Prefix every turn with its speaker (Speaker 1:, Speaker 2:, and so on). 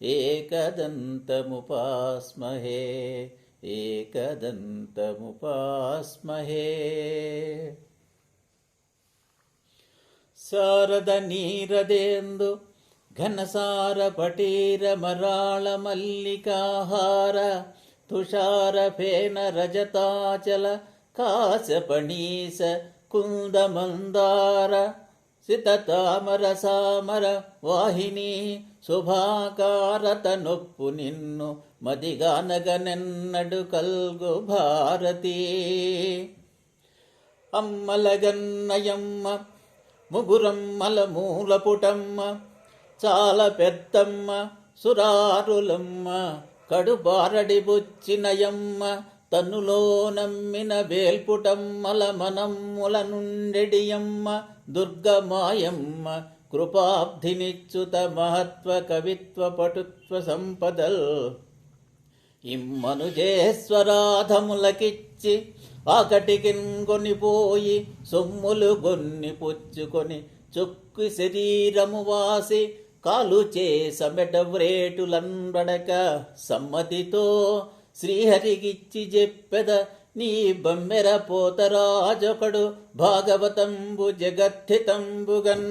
Speaker 1: एकदन्तमुपास्महे एकदन्तमुपास्महे शारदनीरदेन्दु घनसारपटीरमराळमल्लिकाहार तुषारफेनरजताचल कासपणीस कुन्दमन्दार సితతామరసామర సామర వాహిని శుభాకారత నొప్పు నిన్ను మదిగానగనెన్నడు కల్గు భారతీ. అమ్మలగన్నయమ్మ ముగురమ్మల మూలపుటమ్మ చాలా పెద్దమ్మ సురారులమ్మ కడుబారడి బుచ్చినయమ్మ తన్నులో నమ్మిన వేల్పుటమ్మల మనమ్ముల నుండెడియమ్మ దుర్గమాయమ్మ కృపాబ్ధినిచ్యుత మహత్వ కవిత్వ పటుత్వ సంపదల్. ఇమ్మనుజేశ్వరాధములకిచ్చి ఆకటికిన్ కొనిపోయి సొమ్ములు గొన్ని పుచ్చుకొని చొక్కు శరీరము వాసి కాలు చేసమెట వ్రేటులంబడక సమ్మతితో శ్రీహరికిచ్చి చెప్పెద నీ బమ్మెర పోతరాజొకడు భాగవతంబు జగత్థితంబుగన్